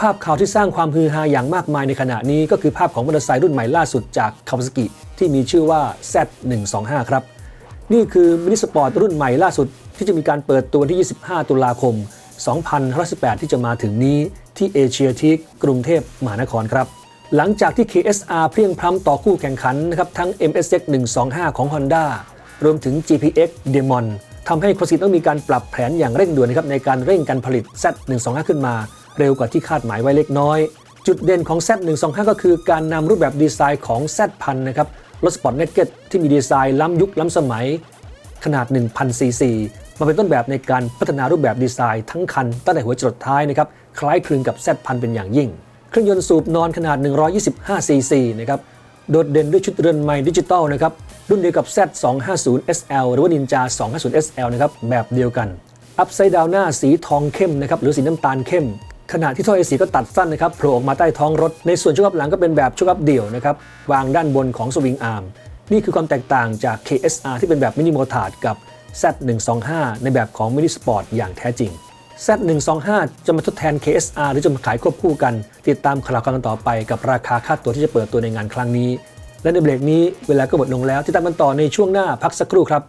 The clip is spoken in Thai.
ภาพข่าวที่สร้างความฮือฮาอย่างมากมายในขณะนี้ก็คือภาพของมอเตอร์ไซค์รุ่นใหม่ล่าสุดจากคาวาซากิที่มีชื่อว่า Z125 ครับ นี่คือมินิสปอร์ตรุ่นใหม่ล่าสุดที่จะมีการเปิดตัวที่ 25 ตุลาคม2518 ที่จะมาถึงนี้ที่เอเชียทีกกรุงเทพมหานครครับ หลังจากที่ KSR เพียงพล้ำต่อคู่แข่งขันนะครับทั้ง MSX 125 ของ Honda รวมถึง GPX Demon ทำให้ครสิต้องมีการปรับแผนอย่างเร่งด่วนนะครับในการเร่งการผลิต Z125 ขึ้นมา เร็วกว่าที่คาดหมายไว้เล็กน้อย จุดเด่นของ Z125 ก็คือการนำรูปแบบดีไซน์ของ Z1000 นะครับรถสปอร์ตเนกเก็ตที่มีดีไซน์ล้ำยุคล้ำสมัย ขนาด 1,000 ซีซีมาเป็นต้นแบบในการพัฒนารูปแบบดีไซน์ทั้งคันตั้งแต่หัวจรดท้ายนะครับคล้ายคลึงกับ Z1000 เป็นอย่างยิ่ง เครื่องยนต์สูบนอนขนาด 125 ซีซีนะครับโดดเด่นด้วยชุดเรือนไม้ดิจิตอลนะครับรุ่นเดียวกับ Z250 SL หรือว่า Ninja 250 SL นะครับแบบเดียวกัน อัพไซด์ดาวหน้าสีทองเข้มนะครับหรือสีน้ำตาลเข้ม ขณะที่ท่อไอเสียก็ตัดสั้นนะครับโผล่ออกมาใต้ท้องรถ ในส่วนช่วงอัพหลังก็เป็นแบบช่วงอัพเดี่ยวนะครับวางด้านบนของสวิงอาร์มนี่คือความแตกต่างจาก KSR ที่เป็นแบบมินิโมทาร์ดกับ Z125 ในแบบของมินิสปอร์ตอย่างแท้จริง Z125 จะมาทดแทน KSR หรือจะมาขายควบคู่กัน ติดตามข่าวกันต่อไปกับราคาค่าตัวที่จะเปิดตัวในงานครั้งนี้ และในเบรกนี้เวลาก็หมดลงแล้วติดตามกันต่อในช่วงหน้าพักสักครู่ครับ